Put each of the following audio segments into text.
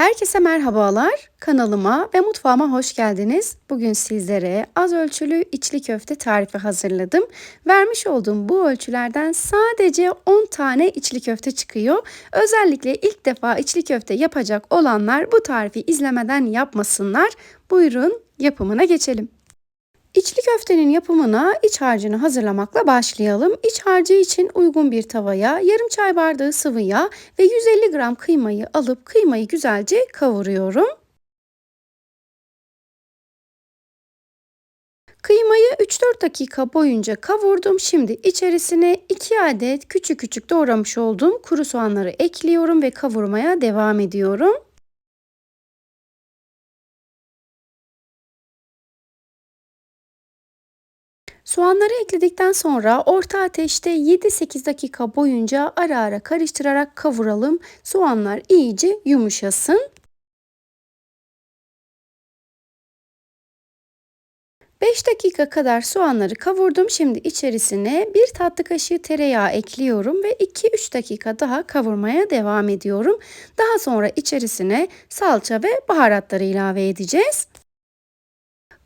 Herkese merhabalar. Kanalıma ve mutfağıma hoş geldiniz. Bugün sizlere az ölçülü içli köfte tarifi hazırladım. Vermiş olduğum bu ölçülerden sadece 10 tane içli köfte çıkıyor. Özellikle ilk defa içli köfte yapacak olanlar bu tarifi izlemeden yapmasınlar. Buyurun yapımına geçelim. İçli köftenin yapımına iç harcını hazırlamakla başlayalım. İç harcı için uygun bir tavaya yarım çay bardağı sıvı yağ ve 150 gram kıymayı alıp kıymayı güzelce kavuruyorum. Kıymayı 3-4 dakika boyunca kavurdum. Şimdi içerisine 2 adet küçük küçük doğramış olduğum kuru soğanları ekliyorum ve kavurmaya devam ediyorum. Soğanları ekledikten sonra orta ateşte 7-8 dakika boyunca ara ara karıştırarak kavuralım. Soğanlar iyice yumuşasın. 5 dakika kadar soğanları kavurdum. Şimdi içerisine 1 tatlı kaşığı tereyağı ekliyorum ve 2-3 dakika daha kavurmaya devam ediyorum. Daha sonra içerisine salça ve baharatları ilave edeceğiz.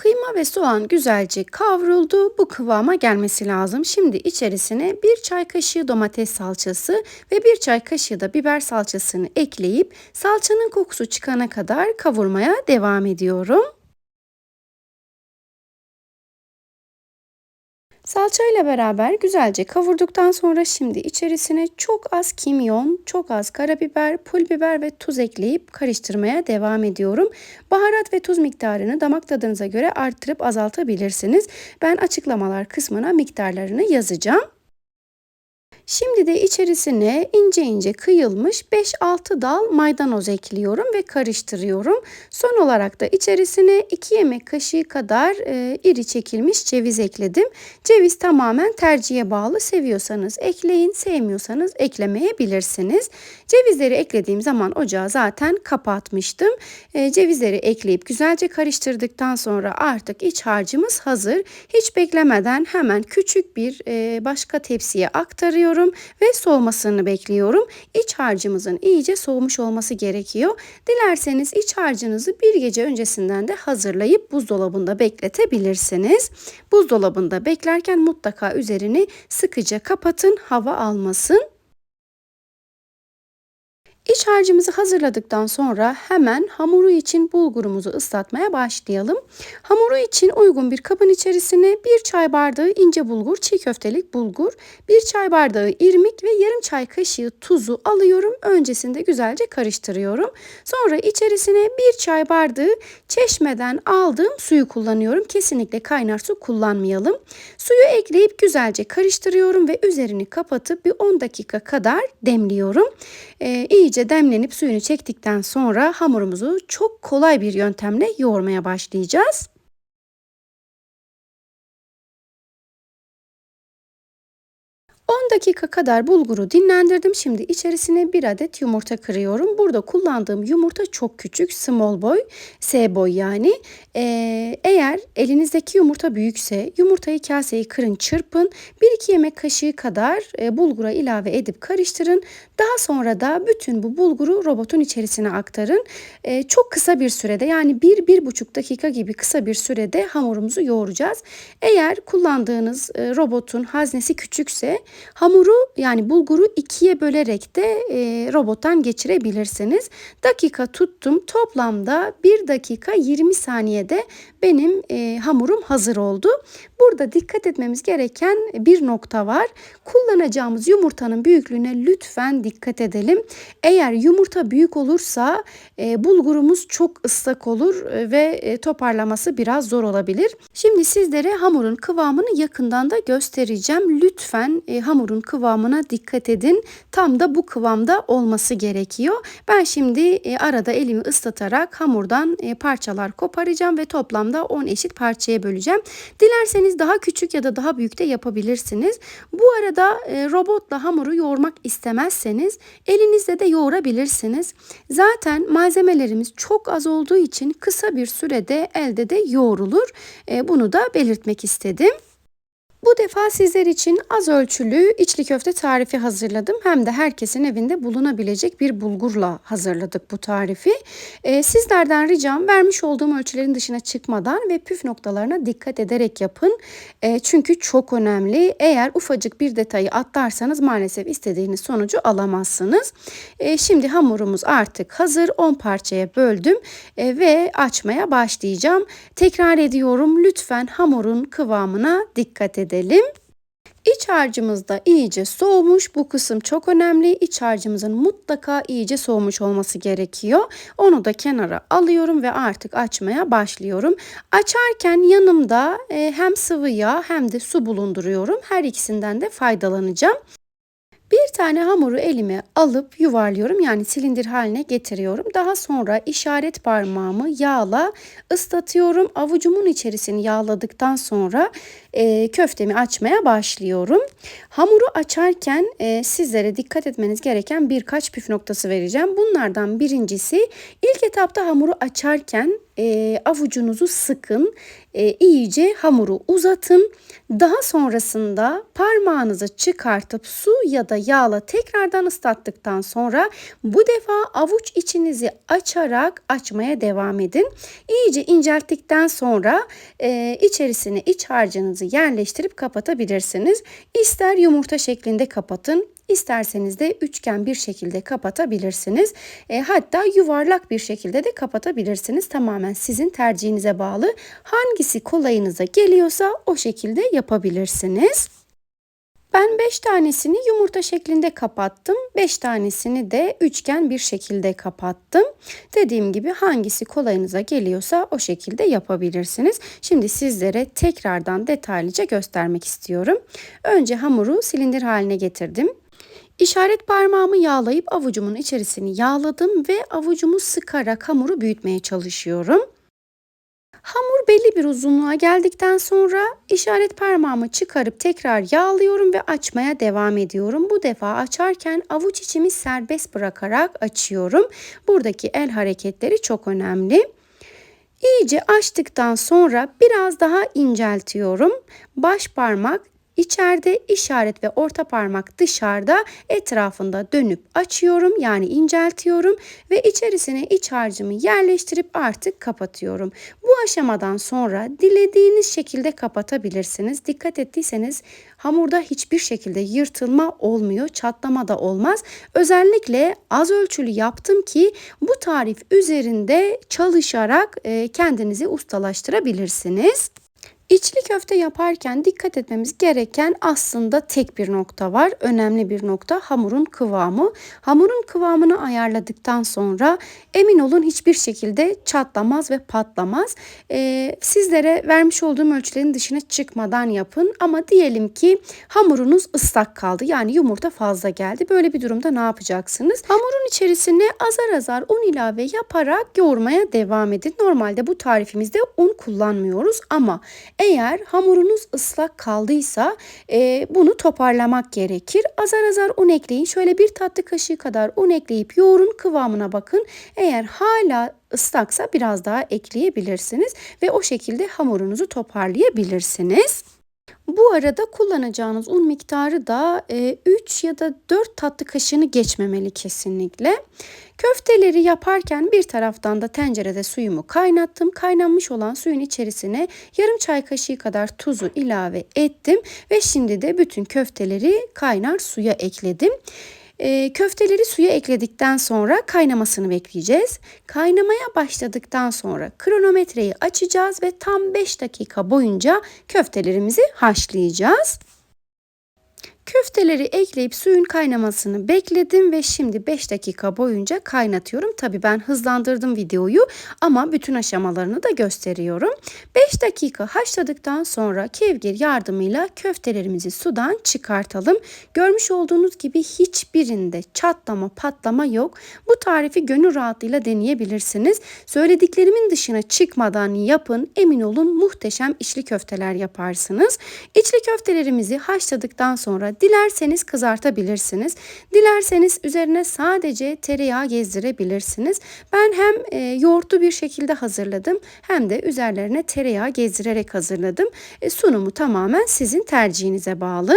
Kıyma ve soğan güzelce kavruldu. Bu kıvama gelmesi lazım. Şimdi içerisine bir çay kaşığı domates salçası ve bir çay kaşığı da biber salçasını ekleyip salçanın kokusu çıkana kadar kavurmaya devam ediyorum. Salça ile beraber güzelce kavurduktan sonra şimdi içerisine çok az kimyon, çok az karabiber, pul biber ve tuz ekleyip karıştırmaya devam ediyorum. Baharat ve tuz miktarını damak tadınıza göre arttırıp azaltabilirsiniz. Ben açıklamalar kısmına miktarlarını yazacağım. Şimdi de içerisine ince ince kıyılmış 5-6 dal maydanoz ekliyorum ve karıştırıyorum. Son olarak da içerisine 2 yemek kaşığı kadar e, iri çekilmiş ceviz ekledim. Ceviz tamamen tercihe bağlı. Seviyorsanız ekleyin, sevmiyorsanız eklemeyebilirsiniz. Cevizleri eklediğim zaman ocağı zaten kapatmıştım. E, cevizleri ekleyip güzelce karıştırdıktan sonra artık iç harcımız hazır. Hiç beklemeden hemen küçük bir e, başka tepsiye aktarıyorum bekliyorum ve soğumasını bekliyorum. İç harcımızın iyice soğumuş olması gerekiyor. Dilerseniz iç harcınızı bir gece öncesinden de hazırlayıp buzdolabında bekletebilirsiniz. Buzdolabında beklerken mutlaka üzerini sıkıca kapatın hava almasın. İç harcımızı hazırladıktan sonra hemen hamuru için bulgurumuzu ıslatmaya başlayalım. Hamuru için uygun bir kabın içerisine bir çay bardağı ince bulgur, çiğ köftelik bulgur, bir çay bardağı irmik ve yarım çay kaşığı tuzu alıyorum. Öncesinde güzelce karıştırıyorum. Sonra içerisine bir çay bardağı çeşmeden aldığım suyu kullanıyorum. Kesinlikle kaynar su kullanmayalım. Suyu ekleyip güzelce karıştırıyorum ve üzerini kapatıp bir 10 dakika kadar demliyorum. Ee, iyice iyice demlenip suyunu çektikten sonra hamurumuzu çok kolay bir yöntemle yoğurmaya başlayacağız. 10 dakika kadar bulguru dinlendirdim. Şimdi içerisine bir adet yumurta kırıyorum. Burada kullandığım yumurta çok küçük. Small boy, S boy yani. Ee, eğer elinizdeki yumurta büyükse yumurtayı kaseye kırın çırpın. 1-2 yemek kaşığı kadar e, bulgura ilave edip karıştırın. Daha sonra da bütün bu bulguru robotun içerisine aktarın. E, çok kısa bir sürede yani 1-1,5 dakika gibi kısa bir sürede hamurumuzu yoğuracağız. Eğer kullandığınız e, robotun haznesi küçükse Hamuru yani bulguru ikiye bölerek de e, robottan geçirebilirsiniz. Dakika tuttum. Toplamda 1 dakika 20 saniyede benim e, hamurum hazır oldu. Burada dikkat etmemiz gereken bir nokta var. Kullanacağımız yumurtanın büyüklüğüne lütfen dikkat edelim. Eğer yumurta büyük olursa e, bulgurumuz çok ıslak olur e, ve e, toparlaması biraz zor olabilir. Şimdi sizlere hamurun kıvamını yakından da göstereceğim. Lütfen e, hamurun kıvamına dikkat edin. Tam da bu kıvamda olması gerekiyor. Ben şimdi e, arada elimi ıslatarak hamurdan e, parçalar koparacağım ve toplamda 10 eşit parçaya böleceğim. Dilerseniz daha küçük ya da daha büyük de yapabilirsiniz. Bu arada e, robotla hamuru yoğurmak istemezseniz elinizle de yoğurabilirsiniz. Zaten malzemelerimiz çok az olduğu için kısa bir sürede elde de yoğrulur. Bunu da belirtmek istedim. Bu defa sizler için az ölçülü içli köfte tarifi hazırladım. Hem de herkesin evinde bulunabilecek bir bulgurla hazırladık bu tarifi. Ee, sizlerden ricam vermiş olduğum ölçülerin dışına çıkmadan ve püf noktalarına dikkat ederek yapın. Ee, çünkü çok önemli. Eğer ufacık bir detayı atlarsanız maalesef istediğiniz sonucu alamazsınız. Ee, şimdi hamurumuz artık hazır. 10 parçaya böldüm ee, ve açmaya başlayacağım. Tekrar ediyorum lütfen hamurun kıvamına dikkat edin edelim. İç harcımız da iyice soğumuş. Bu kısım çok önemli. İç harcımızın mutlaka iyice soğumuş olması gerekiyor. Onu da kenara alıyorum ve artık açmaya başlıyorum. Açarken yanımda e, hem sıvı yağ hem de su bulunduruyorum. Her ikisinden de faydalanacağım. Bir tane hamuru elime alıp yuvarlıyorum yani silindir haline getiriyorum. Daha sonra işaret parmağımı yağla ıslatıyorum. Avucumun içerisini yağladıktan sonra e, köftemi açmaya başlıyorum. Hamuru açarken e, sizlere dikkat etmeniz gereken birkaç püf noktası vereceğim. Bunlardan birincisi ilk etapta hamuru açarken e, avucunuzu sıkın, e, iyice hamuru uzatın. Daha sonrasında parmağınızı çıkartıp su ya da yağla tekrardan ıslattıktan sonra bu defa avuç içinizi açarak açmaya devam edin. İyice incelttikten sonra e, içerisine iç harcınızı yerleştirip kapatabilirsiniz. İster yumurta şeklinde kapatın, İsterseniz de üçgen bir şekilde kapatabilirsiniz. E, hatta yuvarlak bir şekilde de kapatabilirsiniz. Tamamen sizin tercihinize bağlı. Hangisi kolayınıza geliyorsa o şekilde yapabilirsiniz. Ben 5 tanesini yumurta şeklinde kapattım. 5 tanesini de üçgen bir şekilde kapattım. Dediğim gibi hangisi kolayınıza geliyorsa o şekilde yapabilirsiniz. Şimdi sizlere tekrardan detaylıca göstermek istiyorum. Önce hamuru silindir haline getirdim. İşaret parmağımı yağlayıp avucumun içerisini yağladım ve avucumu sıkarak hamuru büyütmeye çalışıyorum. Hamur belli bir uzunluğa geldikten sonra işaret parmağımı çıkarıp tekrar yağlıyorum ve açmaya devam ediyorum. Bu defa açarken avuç içimi serbest bırakarak açıyorum. Buradaki el hareketleri çok önemli. İyice açtıktan sonra biraz daha inceltiyorum. Baş parmak İçeride işaret ve orta parmak dışarıda etrafında dönüp açıyorum yani inceltiyorum ve içerisine iç harcımı yerleştirip artık kapatıyorum. Bu aşamadan sonra dilediğiniz şekilde kapatabilirsiniz. Dikkat ettiyseniz hamurda hiçbir şekilde yırtılma olmuyor, çatlama da olmaz. Özellikle az ölçülü yaptım ki bu tarif üzerinde çalışarak kendinizi ustalaştırabilirsiniz. İçli köfte yaparken dikkat etmemiz gereken aslında tek bir nokta var. Önemli bir nokta hamurun kıvamı. Hamurun kıvamını ayarladıktan sonra emin olun hiçbir şekilde çatlamaz ve patlamaz. Ee, sizlere vermiş olduğum ölçülerin dışına çıkmadan yapın. Ama diyelim ki hamurunuz ıslak kaldı. Yani yumurta fazla geldi. Böyle bir durumda ne yapacaksınız? Hamurun içerisine azar azar un ilave yaparak yoğurmaya devam edin. Normalde bu tarifimizde un kullanmıyoruz ama eğer hamurunuz ıslak kaldıysa e, bunu toparlamak gerekir. Azar azar un ekleyin. Şöyle bir tatlı kaşığı kadar un ekleyip yoğurun kıvamına bakın. Eğer hala ıslaksa biraz daha ekleyebilirsiniz ve o şekilde hamurunuzu toparlayabilirsiniz. Bu arada kullanacağınız un miktarı da 3 e, ya da 4 tatlı kaşığını geçmemeli kesinlikle. Köfteleri yaparken bir taraftan da tencerede suyumu kaynattım. Kaynanmış olan suyun içerisine yarım çay kaşığı kadar tuzu ilave ettim ve şimdi de bütün köfteleri kaynar suya ekledim. E, köfteleri suya ekledikten sonra kaynamasını bekleyeceğiz. Kaynamaya başladıktan sonra kronometreyi açacağız ve tam 5 dakika boyunca köftelerimizi haşlayacağız. Köfteleri ekleyip suyun kaynamasını bekledim ve şimdi 5 dakika boyunca kaynatıyorum. Tabi ben hızlandırdım videoyu ama bütün aşamalarını da gösteriyorum. 5 dakika haşladıktan sonra kevgir yardımıyla köftelerimizi sudan çıkartalım. Görmüş olduğunuz gibi hiçbirinde çatlama patlama yok. Bu tarifi gönül rahatlığıyla deneyebilirsiniz. Söylediklerimin dışına çıkmadan yapın. Emin olun muhteşem içli köfteler yaparsınız. İçli köftelerimizi haşladıktan sonra dilerseniz kızartabilirsiniz. Dilerseniz üzerine sadece tereyağı gezdirebilirsiniz. Ben hem e, yoğurtlu bir şekilde hazırladım hem de üzerlerine tereyağı gezdirerek hazırladım. E, sunumu tamamen sizin tercihinize bağlı.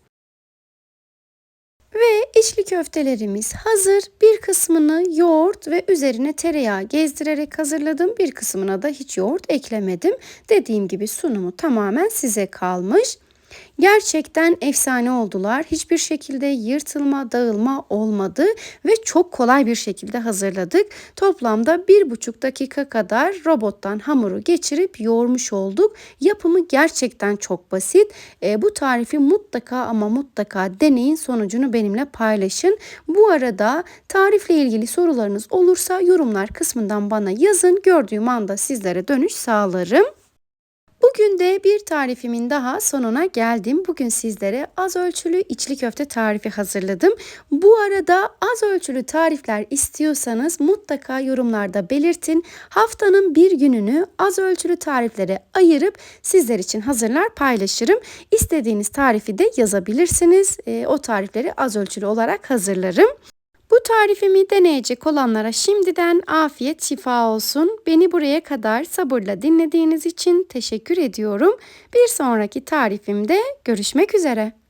Ve içli köftelerimiz hazır. Bir kısmını yoğurt ve üzerine tereyağı gezdirerek hazırladım. Bir kısmına da hiç yoğurt eklemedim. Dediğim gibi sunumu tamamen size kalmış. Gerçekten efsane oldular. Hiçbir şekilde yırtılma, dağılma olmadı ve çok kolay bir şekilde hazırladık. Toplamda bir buçuk dakika kadar robottan hamuru geçirip yoğurmuş olduk. Yapımı gerçekten çok basit. E, bu tarifi mutlaka ama mutlaka deneyin sonucunu benimle paylaşın. Bu arada tarifle ilgili sorularınız olursa yorumlar kısmından bana yazın. Gördüğüm anda sizlere dönüş sağlarım. Bugün de bir tarifimin daha sonuna geldim. Bugün sizlere az ölçülü içli köfte tarifi hazırladım. Bu arada az ölçülü tarifler istiyorsanız mutlaka yorumlarda belirtin. Haftanın bir gününü az ölçülü tariflere ayırıp sizler için hazırlar paylaşırım. İstediğiniz tarifi de yazabilirsiniz. E, o tarifleri az ölçülü olarak hazırlarım. Bu tarifimi deneyecek olanlara şimdiden afiyet şifa olsun. Beni buraya kadar sabırla dinlediğiniz için teşekkür ediyorum. Bir sonraki tarifimde görüşmek üzere.